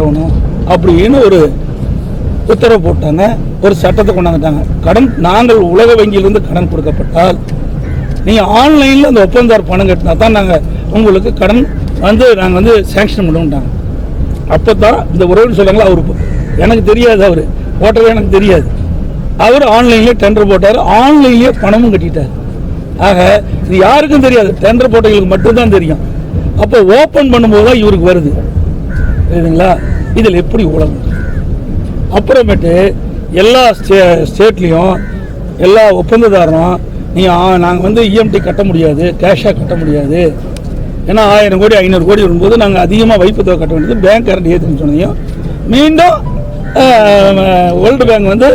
கட்டணும் அப்படின்னு ஒரு உத்தரவு போட்டாங்க. ஒரு சட்டத்தை கொண்டாந்துட்டாங்க. கடன் நாங்கள் உலக வங்கியிலிருந்து கடன் கொடுக்கப்பட்டால் நீங்கள் ஆன்லைனில் அந்த ஒப்பந்தார் பணம் கட்டினா தான் நாங்கள் உங்களுக்கு கடன் வந்து நாங்கள் வந்து சேங்ஷன் பண்ணுவோம்ட்டாங்க. அப்போ தான் இந்த உறவுன்னு சொல்லுவாங்களா அவர் எனக்கு தெரியாது அவர். போட்டதே எனக்கு தெரியாது. அவர் ஆன்லைன்லேயே டெண்டர் போட்டார். ஆன்லைன்லேயே பணமும் கட்டிட்டார். ஆக இது யாருக்கும் தெரியாது. டெண்டர் போட்டவங்களுக்கு மட்டும்தான் தெரியும். அப்போ ஓப்பன் பண்ணும்போது தான் இவருக்கு வருது. சரிங்களா இதில் எப்படி உலகம் அப்புறமேட்டு எல்லா ஸ்டே ஸ்டேட்லேயும் எல்லா ஒப்பந்ததாரரும் நீங்கள் நாங்கள் வந்து இஎம்டி கட்ட முடியாது கேஷாக கட்ட முடியாது. ஏன்னா ஆயிரம் கோடி ஐநூறு கோடி வரும்போது நாங்கள் அதிகமாக வைப்பு தொகை கட்ட வேண்டியது பேங்க் கரண்ட் ஏற்றுன்னு சொன்னையும் மீண்டும் வேர்ல்டு பேங்க் வந்து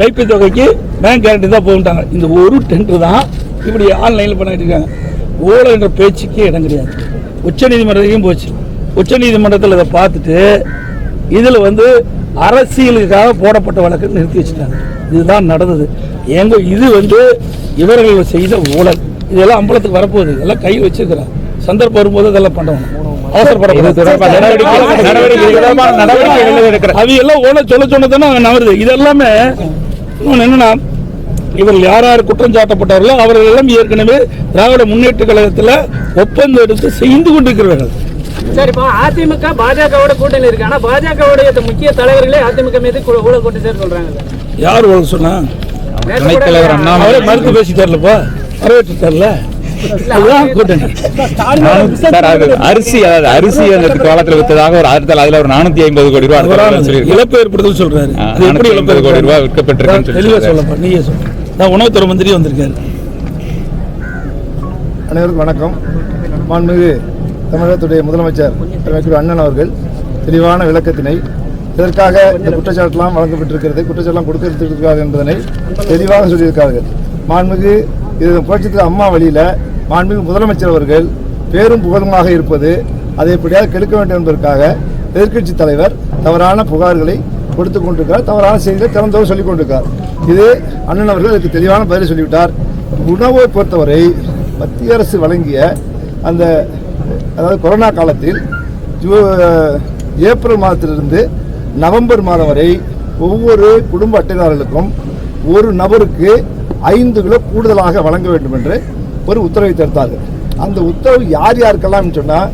வைப்பு தொகைக்கு பேங்க் கேரண்டி தான் போகிட்டாங்க இந்த ஒரு டெண்டர் தான் இப்படி ஆன்லைனில் பண்ணிட்டு இருக்காங்க. ஊழல் என்ற பேச்சுக்கே இடம் கிடையாது. உச்சநீதிமன்றத்தையும் போச்சு. உச்சநீதிமன்றத்தில் இதை பார்த்துட்டு இதில் வந்து அரசியலுக்காக போடப்பட்ட வழக்கு நிறுத்தி வச்சுட்டாங்க. இதுதான் நடந்தது. எங்க இது வந்து இவர்கள் செய்த ஊழல். இதெல்லாம் அம்பலத்துக்கு வரப்போகுது. இதெல்லாம் கையில் வச்சிருக்கிறாங்க. சந்தர்ப்பம் வரும்போது இதெல்லாம் அவன் நவருது இதெல்லாமே என்னன்னா இவர்கள் யார் யார் குற்றம் சாட்டப்பட்டார்களோ அவர்கள் எல்லாம் ஏற்கனவே திராவிட முன்னேற்ற கழகத்தில் ஒப்பந்தம் எடுத்து செய்து கொண்டிருக்கிறார்கள் சரி இப்போ அதிமுக பாஜகவோட கூட்டணி இருக்கு. ஆனா பாஜகவுடைய முக்கிய தலைவர்களே அதிமுக மீது ஊழல் கொண்டு சேர் சொல்றாங்க யார் ஊழல் சொன்னா? துணைத் தலைவர் அண்ணாமலை மறுத்து பேசிட்டார்லப்பா வரவேற்று தரல. அரிசி அதாவது அரிசி அந்த காலத்துல வித்ததாக ஒரு ஆயிரத்தி அதுல ஒரு நானூத்தி ஐம்பது கோடி ரூபாய். இழப்பு ஏற்படுத்தல் சொல்றாரு. எப்படி இழப்பு 450 கோடி? ரூபாய் விற்கப்பட்டிருக்குன்னு சொல்லி தெளிவா. சொல்லப்பா நீயே சொல்லு. உணவுத்துறை மந்திரி வந்திருக்காரு அனைவருக்கும் வணக்கம். மாண்புமிகு தமிழகத்துடைய முதலமைச்சர் திரு அண்ணன் அவர்கள் தெளிவான விளக்கத்தினை இதற்காக இந்த குற்றச்சாட்டெல்லாம் வழங்கப்பட்டிருக்கிறது குற்றச்சாட்டெல்லாம் கொடுத்திருக்கிறார்கள் என்பதனை தெளிவாக சொல்லியிருக்கார்கள். மாண்புமிகு இது புரட்சித்திர அம்மா வழியில் மாண்புமிகு முதலமைச்சர் அவர்கள் பேரும் புகழுமாக இருப்பது அதை எப்படியாவது கெடுக்க வேண்டும் என்பதற்காக எதிர்க்கட்சி தலைவர் தவறான புகார்களை கொடுத்து கொண்டிருக்கார் தவறான செய்திகளை திறந்தவர் சொல்லிக் கொண்டிருக்கார் இது அண்ணன் அவர்கள் இதுக்கு தெளிவான பதிலை சொல்லிவிட்டார். உணவை பொறுத்தவரை மத்திய அரசு வழங்கிய அந்த அதாவது கொரோனா காலத்தில் ஜூ- ஏப்ரல் மாதத்திலிருந்து நவம்பர் மாதம் வரை ஒவ்வொரு குடும்ப அட்டைதாரர்களுக்கும் ஒரு நபருக்கு ஐந்து கிலோ கூடுதலாக வழங்க வேண்டும் என்று ஒரு உத்தரவை தடுத்தார்கள் அந்த உத்தரவு யார் யாருக்கெல்லாம் சொன்னால்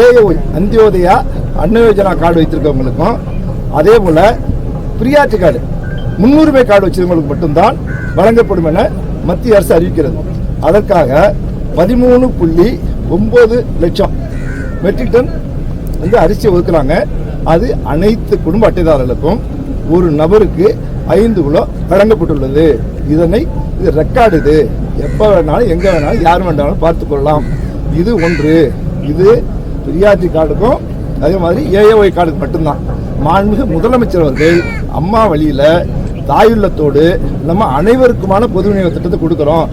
ஏஓய் அந்தியோதயா அன்ன யோஜனா கார்டு வைத்திருக்கவங்களுக்கும் அதே போல் பிரியாட்சி கார்டு முன்னுரிமை கார்டு வச்சிருக்கவங்களுக்கு மட்டும்தான் வழங்கப்படும் என மத்திய அரசு அறிவிக்கிறது. அதற்காக பதிமூணு புள்ளி ஒம்பது லட்சம் மெட்ரிக் டன் வந்து அரிசி ஒதுக்குறாங்க. அது அனைத்து குடும்ப அட்டைதாரர்களுக்கும் ஒரு நபருக்கு ஐந்து கிலோ வழங்கப்பட்டுள்ளது. இதனை இது ரெக்கார்டு இது. எப்போ வேணாலும் எங்கே வேணாலும் யார் வேணாலும் பார்த்துக்கொள்ளலாம் இது ஒன்று. இது பிரியாட்சி கார்டுக்கும் அதே மாதிரி ஏஏஒய் கார்டுக்கு மட்டும்தான். மாண்புமிகு முதலமைச்சர் அவர்கள் அம்மா வழியில் தாயுள்ளத்தோடு நம்ம அனைவருக்குமான பொது விநியோக திட்டத்தை கொடுக்குறோம்.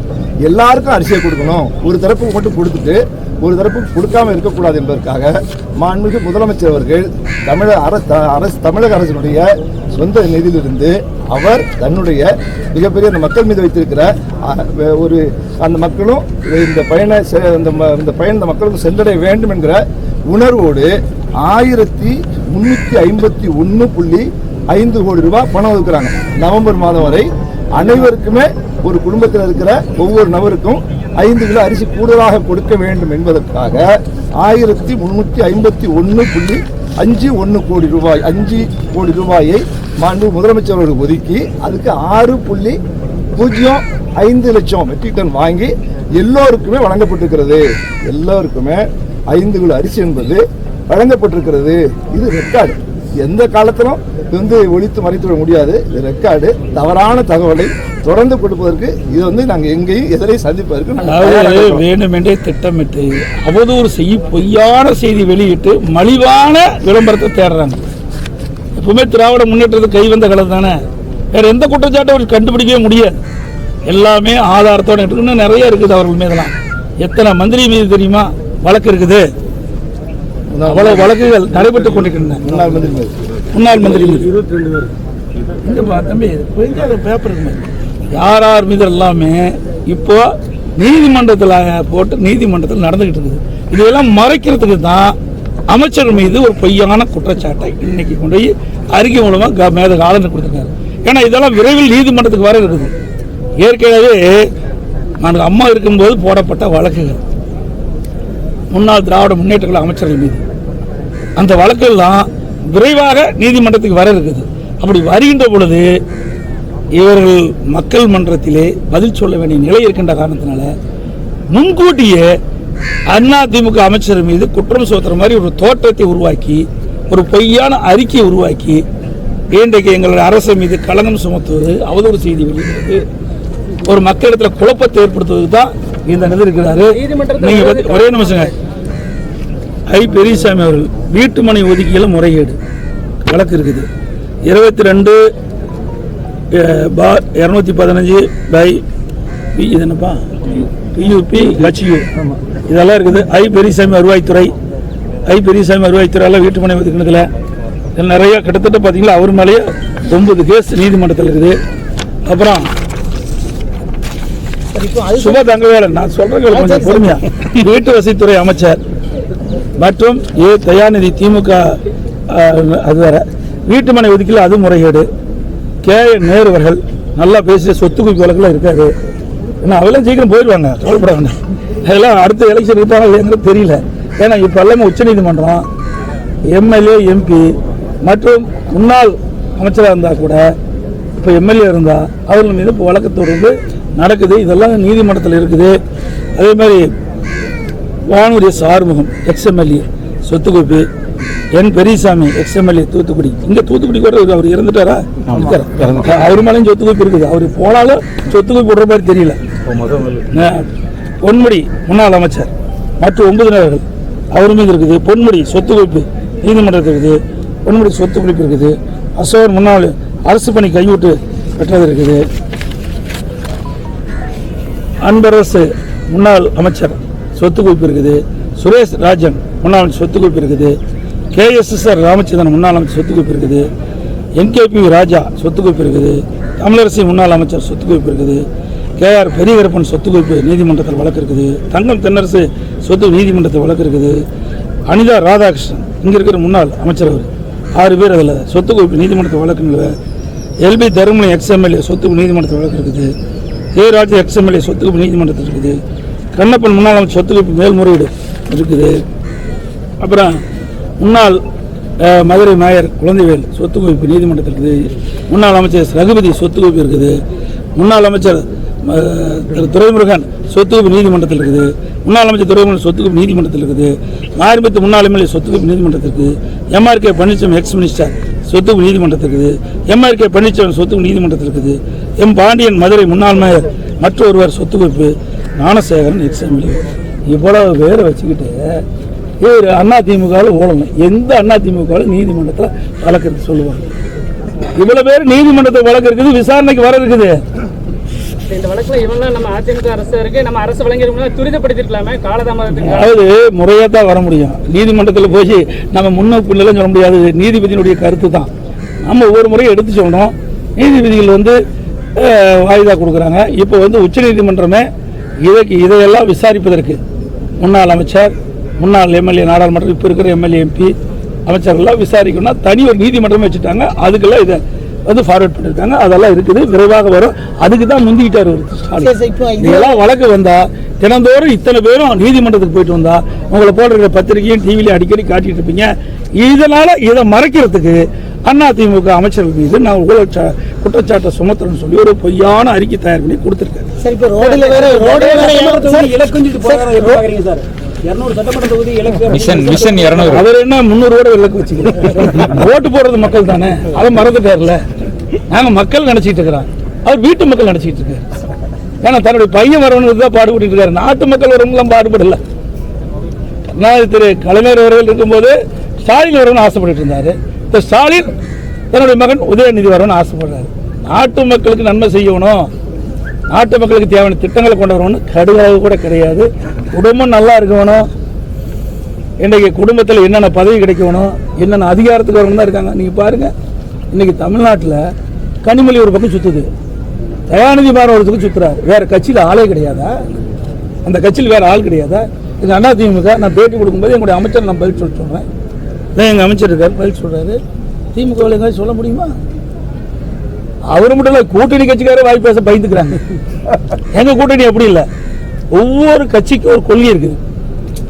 எல்லாருக்கும் அரிசியை கொடுக்கணும். ஒரு தரப்புக்கு மட்டும் கொடுத்துட்டு ஒரு தரப்பும் கொடுக்காம இருக்கக்கூடாது என்பதற்காக மாண்புமிகு முதலமைச்சர் அவர்கள் தமிழக அரசு அரசு தமிழக அரசினுடைய சொந்த நிதியிலிருந்து அவர் தன்னுடைய மிகப்பெரிய அந்த மக்கள் மீது வைத்திருக்கிற ஒரு அந்த மக்களும் இந்த பயண செ- இந்த ம- இந்த இந்த மக்களுக்கு சென்றடைய வேண்டும் என்கிற உணர்வோடு ஆயிரத்தி முன்னூற்றி ஐம்பத்தி ஒன்று புள்ளி ஐந்து கோடி ரூபாய் பணம் ஒதுக்குறாங்க. நவம்பர் மாதம் வரை அனைவருக்குமே ஒரு குடும்பத்தில் இருக்கிற ஒவ்வொரு நபருக்கும் ஐந்து கிலோ அரிசி கூடுதலாக கொடுக்க வேண்டும் என்பதற்காக ஆயிரத்தி முன்னூற்றி ஐம்பத்தி ஒன்று புள்ளி அஞ்சு ஒன்று கோடி ரூபாய் அஞ்சு கோடி ரூபாயை மாண்பு முதலமைச்சர் அவர்கள் ஒதுக்கி அதுக்கு ஆறு புள்ளி பூஜ்ஜியம் ஐந்து லட்சம் மெட்ரிக் டன் வாங்கி எல்லோருக்குமே வழங்கப்பட்டிருக்கிறது. எல்லோருக்குமே ஐந்து கிலோ அரிசி என்பது வழங்கப்பட்டிருக்கிறது. இது ரெக்கார்டு எந்த காலத்திலும் வந்து ஒழித்து மறைத்து விட முடியாது. இது ரெக்கார்டு. தவறான தகவலை தொடர்ந்து கொடுப்பதற்கு இது வந்து நாங்கள் எங்கேயும் எதிரை சந்திப்பதற்கு அதாவது. வேண்டுமென்றே திட்டமிட்டு அவதூறு செய்ய பொய்யான செய்தி வெளியிட்டு மலிவான விளம்பரத்தை தேடுறாங்க. எப்பவுமே திராவிட முன்னேற்றத்துக்கு கை வந்த காலம் தானே? வேற எந்த குற்றச்சாட்டும் அவர் கண்டுபிடிக்கவே முடியாது. எல்லாமே ஆதாரத்தோட இருக்கு. இன்னும் நிறைய இருக்குது அவர்கள் மீதெல்லாம். எத்தனை மந்திரி மீது தெரியுமா? வழக்கு இருக்குது. அவ்வளவு வழக்குகள் நடைபெற்றுக் கொண்டிருக்கின்றன. முன்னாள் மந்திரி. முன்னாள் மந்திரி இருபத்தி ரெண்டு பேர். இங்கப்பா தம்பி பேப்பர் யார் யார் மீது எல்லாமே இப்போ நீதிமன்றத்தில் போட்டு நீதிமன்றத்தில் நடந்துகிட்டு இருக்குது. இதையெல்லாம் மறைக்கிறதுக்கு தான் அமைச்சர் மீது ஒரு பொய்யான குற்றச்சாட்டை இன்னைக்கு கொண்டு போய் அறிக்கை மூலமா க- மேத ஆளுநர் கொடுத்துருக்காரு. ஏன்னா இதெல்லாம் விரைவில் நீதிமன்றத்துக்கு வர இருக்குது. ஏற்கனவே நான் அம்மா இருக்கும்போது போடப்பட்ட வழக்குகள். முன்னாள் திராவிட முன்னேற்ற கழக அமைச்சர்கள் மீது. அந்த வழக்கெல்லாம் விரைவாக நீதிமன்றத்துக்கு வர இருக்குது. அப்படி வருகின்ற பொழுது இவர்கள் மக்கள் மன்றத்திலே பதில் சொல்ல வேண்டிய நிலை இருக்கின்ற காரணத்தினால முன்கூட்டியே அண்ணா திமுக அமைச்சர் மீது குற்றம் சுமத்துற மாதிரி ஒரு தோற்றத்தை உருவாக்கி ஒரு பொய்யான அறிக்கையை உருவாக்கி இன்றைக்கு எங்களுடைய அரசு மீது களங்கம் சுமத்துவது அவதூறு செய்தி வெளியிடுவது ஒரு மக்களிடத்தில் குழப்பத்தை ஏற்படுத்துவது தான் இந்த நிலை இருக்கிறாரு. நீங்க ஒரே நிமிஷங்க. ஐ பெரியசாமி அவர்கள் வீட்டு மனை ஒதுக்கியில முறைகேடு. வழக்கு இருக்குது. இருபத்தி ரெண்டு பார் இரநூத்தி பதினஞ்சு பை பி இது என்னப்பா? பியூபி ஹச்யூ இதெல்லாம் இருக்குது. ஐ பெரியசாமி வருவாய்த்துறை ஐ பெரியசாமி வருவாய்த்துறை எல்லாம் வீட்டு மனை ஒதுக்கினதுல நிறைய கிட்டத்தட்ட பார்த்தீங்களா அவர் மேலேயே ஒன்பது கேஸ் நீதிமன்றத்தில் இருக்குது. அப்புறம் சுப தங்கவேலன் நான் சொல்றேன் கொஞ்சம் பொறுமையா. வீட்டு வசதித்துறை அமைச்சர். மற்றும் ஏ தயாநிதி திமுக அது வேற. வீட்டு மனை ஒதுக்கல அது முறைகேடு. கே என் நேரு அவர்கள் நல்லா பேசிய சொத்து குவிப்பு வழக்கில் இருக்காது ஏன்னா அவெல்லாம் சீக்கிரம் போயிடுவாங்க கவலைப்பட வேண்டாம் அதெல்லாம் அடுத்த எலெக்ஷன் இருப்பாங்க இல்லைங்கிறது தெரியல. ஏன்னா இப்போ எல்லாமே உச்சநீதிமன்றம் எம்எல்ஏ எம்பி மற்றும் முன்னாள் அமைச்சராக இருந்தால் கூட இப்போ எம்எல்ஏ இருந்தால் அவர்கள் மீது இப்போ வழக்கு தொடர்ந்து நடக்குது. இதெல்லாம் நீதிமன்றத்தில் இருக்குது. அதே மாதிரி வானூரிய சார்முகம் எக்ஸ்எம்எல்ஏ சொத்து குவிப்பு என் பெரியசாமி எக்ஸ்எம்எல்ஏ தூத்துக்குடி. இங்க தூத்துக்குடி கூட. அவர் இறந்துட்டாரா. அவர் மேலேயும் சொத்து குவிப்பு இருக்குது. அவர் போனாலும் சொத்து குவிப்பு விடுற மாதிரி தெரியல. பொன்முடி முன்னாள் அமைச்சர் மற்ற ஒன்பதினர்கள் அவர் மீது இருக்குது. பொன்முடி சொத்து குவிப்பு நீதிமன்றத்தில் இருக்குது. பொன்முடி சொத்து குவிப்பு இருக்குது. அசோகன் முன்னாள் அரசு பணி கைவிட்டு பெற்றது இருக்குது. அன்பரசு முன்னாள் அமைச்சர் சொத்து குவிப்பு இருக்குது. சுரேஷ் ராஜன் முன்னாள் சொத்து குவிப்பு இருக்குது. கேஎஸ்எஸ்ஆர் ராமச்சந்திரன் முன்னாள் அமைச்சர் சொத்து குவிப்பு இருக்குது. என்கேபி ராஜா சொத்து குவிப்பு இருக்குது. தமிழரசி முன்னாள் அமைச்சர் சொத்து குவிப்பு இருக்குது கேஆர் பெரியகரப்பன் சொத்து குவிப்பு நீதிமன்றத்தில் வழக்கு இருக்குது. தங்கம் தென்னரசு சொத்து நீதிமன்றத்தில் வழக்கு இருக்குது. அனிதா ராதாகிருஷ்ணன் இங்கே இருக்கிற முன்னாள் அமைச்சர் அவர். ஆறு பேர் அதில் சொத்து குவிப்பு நீதிமன்றத்தில் வழக்கு நிலுவை எல்பி தருமணி எக்ஸ்எம்எல்ஏ சொத்து நீதிமன்றத்தில் வழக்கு இருக்குது. ஏ ராஜா எக்ஸ்எம்எல்ஏ சொத்துக்கு நீதிமன்றத்தில் இருக்குது. கண்ணப்பன் முன்னாள் அமைச்சர் சொத்துக்கு மேல்முறையீடு இருக்குது. அப்புறம் முன்னாள் மதுரை மேயர் குழந்தைவேல் சொத்து குவிப்பு நீதிமன்றத்தில் இருக்குது. முன்னாள் அமைச்சர் ரகுபதி சொத்து குவிப்பு இருக்குது. முன்னாள் அமைச்சர் திரு துரைமுருகன் சொத்து குவிப்பு நீதிமன்றத்தில் இருக்குது. முன்னாள் அமைச்சர் துரைமுருகன் சொத்து குவிப்பு நீதிமன்றத்தில் இருக்குது. மாரிபத்து முன்னாள் எம்எல்ஏ சொத்து குவிப்பு நீதிமன்றத்தில் இருக்குது. எம்ஆர்கே பழனிசாமி எக்ஸ் மினிஸ்டர் சொத்துக்கு நீதிமன்றத்தில் இருக்குது. எம்ஆர்கே பழனிசாமி சொத்துக்கு நீதிமன்றத்தில் இருக்குது. எம் பாண்டியன் மதுரை முன்னாள் மேயர் மற்றொருவர் சொத்து குவிப்பு ஞானசேகரன் எக்ஸ் எம்எல்ஏ இவ்வளவு பேரை வச்சுக்கிட்டு இவர் அண்ணா திமுகவில் ஓடணும். எந்த அண்ணா திமுகவில் நீதிமன்றத்தில் வழக்கு சொல்லுவாங்க? இவ்வளவு பேர் நீதிமன்றத்தில் வழக்கு இருக்குது விசாரணைக்கு வர இருக்குது இந்த வழக்குல இவெல்லாம் நம்ம அதிமுக அரசு இருக்கு. நம்ம அரசு வழங்கிருக்கோம்னா துரிதப்படுத்திருக்கலாமே காலதாமதத்துக்கு அதாவது முறையாக தான் வர முடியும். நீதிமன்றத்தில் போய் நம்ம முன்ன பின்னெல்லாம் சொல்ல முடியாது. நீதிபதியினுடைய கருத்து தான். நம்ம ஒவ்வொரு முறையும் எடுத்து சொல்லணும் நீதிபதிகள் வந்து வாய்தா கொடுக்குறாங்க. இப்போ வந்து உச்சநீதிமன்றமே இதற்கு இதையெல்லாம் விசாரிப்பதற்கு முன்னாள் அமைச்சர் முன்னாள் எம்எல்ஏ நாடாளுமன்றம் இப்போ இருக்கிற எம்எல்ஏ எம்பி அமைச்சர்கள்லாம் விசாரிக்கணும்னா தனி ஒரு நீதிமன்றமே வச்சுட்டாங்க. அதுக்கெல்லாம் இதை வந்து ஃபார்வர்ட் பண்ணியிருக்காங்க. அதெல்லாம் இருக்குது. விரைவாக வரும். அதுக்கு தான் முந்திக்கிட்டார் ஒரு இதெல்லாம் வழக்கு வந்தா தினந்தோறும் இத்தனை பேரும் நீதிமன்றத்துக்கு போயிட்டு வந்தா உங்களை போடுற பத்திரிகையும் டிவிலையும் அடிக்கடி காட்டிட்டு இருப்பீங்க. இதனால இதை மறைக்கிறதுக்கு அண்ணா திமுக அமைச்சர்கள் மீது நான் ஊழல் குற்றச்சாட்டை சுமத்துறேன்னு சொல்லி ஒரு பொய்யான அறிக்கை தயார் பண்ணி கொடுத்துருக்காரு. சரி இப்போ ரோடுல வேற ரோடுல வேற சார், மிஷன் மிஷன் இருநூறு. அவர் என்ன முந்நூறு கூட விலக்கு வச்சுக்கிறார்? ஓட்டு போடுறது மக்கள் தானே? அதை மறந்துட்டார்ல நாங்க மக்கள் நினைச்சிட்டு இருக்கிறோம். அவர் வீட்டு மக்கள் நினைச்சிட்டு இருக்காரு ஏன்னா தன்னுடைய பையன் வரவனுக்கு தான் பாடுபட்டு இருக்காரு. நாட்டு மக்கள் வரவங்களாம் பாடுபடல. நான் திரு கலைஞர் அவர்கள் இருக்கும்போது ஸ்டாலின் வரணும்னு ஆசைப்பட்டு இருந்தாரு. இந்த ஸ்டாலின் தன்னுடைய மகன் உதயநிதி வரணும்னு ஆசைப்படுறாரு. நாட்டு மக்களுக்கு நன்மை செய்யணும். நாட்டு மக்களுக்கு தேவையான திட்டங்களை கொண்டு வரணும் கடுகாக கூட கிடையாது. குடும்பம் நல்லா இருக்கணும். இன்றைக்கு குடும்பத்தில் என்னென்ன பதவி கிடைக்கணும் என்னென்ன அதிகாரத்துக்கு வரணும் தான் இருக்காங்க. நீங்கள் பாருங்கள் இன்றைக்கி தமிழ்நாட்டில் கனிமொழி ஒரு பக்கம் சுற்றுது தயாநிதி மாறன் ஒரு பக்கம் சுற்றுறாரு வேறு கட்சியில் ஆளே கிடையாதா? அந்த கட்சியில் வேறு ஆள் கிடையாதா? இது அண்ணா திமுக நான் பேட்டி கொடுக்கும்போது எங்களுடைய அமைச்சர் நான் பதில் சொல்ல சொல்கிறேன் இதான் எங்கள் அமைச்சர் இருக்கார் பதில் சொல்கிறாரு திமுகவில் எதாவது சொல்ல முடியுமா? அவர் மட்டும் இல்லை கூட்டணி கட்சிக்காரே வாய் பேச பயந்துக்கிறாங்க எங்கள் கூட்டணி அப்படி இல்லை. ஒவ்வொரு கட்சிக்கும் ஒரு கொள்கை இருக்குது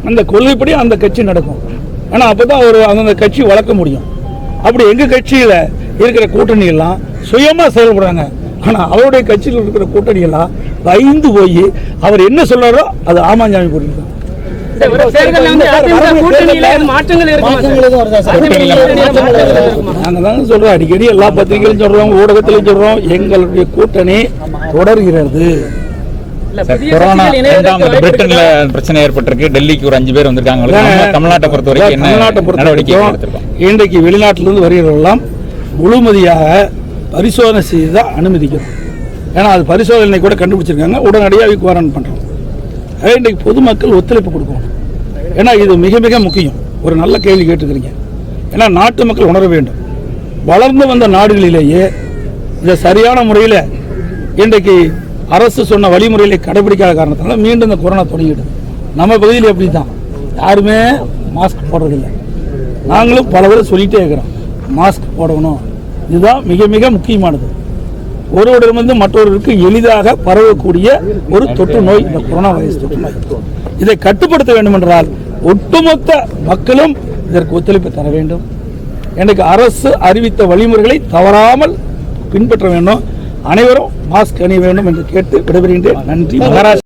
அந்த கொள்கைப்படி அந்த கட்சி நடக்கும். ஆனால் அப்போ தான் அவர் அந்தந்த கட்சி வளர்க்க முடியும். அப்படி எங்கள் கட்சியில் இருக்கிற கூட்டணி எல்லாம் சுயமாக செயல்படுறாங்க. ஆனால் அவருடைய கட்சியில் இருக்கிற கூட்டணி எல்லாம் பயந்து போய் அவர் என்ன சொல்கிறாரோ அது ஆமாஞ்சாமி போட்டிருக்காங்க நாங்கள் சொல்றோம். அடிக்கடி எல்லா பத்திரிகையிலும் சொல்றோம் ஊடகத்திலும் சொல்றோம். எங்களுடைய கூட்டணி தொடர்கிறது. கொரோனா இரண்டாம் பிரிட்டன்ல? பிரச்சனை ஏற்பட்டிருக்கு. டெல்லிக்கு ஒரு அஞ்சு பேர் வந்திருக்காங்க. தமிழ்நாட்டை பொறுத்த வரைக்கும் என்ன தமிழ்நாட்டை பொறுத்த வரைக்கும் இன்றைக்கு வெளிநாட்டிலிருந்து வருகிறவர்களெல்லாம் முழுமதியாக பரிசோதனை செய்து தான் அனுமதிக்கிறோம். ஏன்னா அது பரிசோதனை கூட கண்டுபிடிச்சிருக்காங்க. உடனடியாக குவாரன் பண்ணுறோம் அதே இன்றைக்கு பொதுமக்கள் ஒத்துழைப்பு கொடுக்கணும். ஏன்னா இது மிக மிக முக்கியம். ஒரு நல்ல கேள்வி கேட்டுக்கிறீங்க ஏன்னா நாட்டு மக்கள் உணர வேண்டும். வளர்ந்து வந்த நாடுகளிலேயே இதை சரியான முறையில் இன்றைக்கு அரசு சொன்ன வழிமுறைகளை கடைபிடிக்காத காரணத்தினால மீண்டும் இந்த கொரோனா தொடங்கிடுது. நம்ம பகுதியில் எப்படி தான் யாருமே மாஸ்க் போடுறதில்லை. நாங்களும் பல பேர் சொல்லிகிட்டே இருக்கிறோம். மாஸ்க் போடணும். இதுதான் மிக மிக முக்கியமானது. ஒருவரிடமிருந்து மற்றொருவருக்கு எளிதாக பரவக்கூடிய ஒரு தொற்று நோய் இந்த கொரோனா வைரஸ் தொற்று நோய். இதை கட்டுப்படுத்த வேண்டும் என்றால் ஒட்டுமொத்த மக்களும் இதற்கு ஒத்துழைப்பு தர வேண்டும். எனக்கு அரசு அறிவித்த வழிமுறைகளை தவறாமல் பின்பற்ற வேண்டும். அனைவரும் மாஸ்க் அணிய வேண்டும் என்று கேட்டு விடைபெறுகின்றேன். நன்றி. மகாராஷ்டிரா.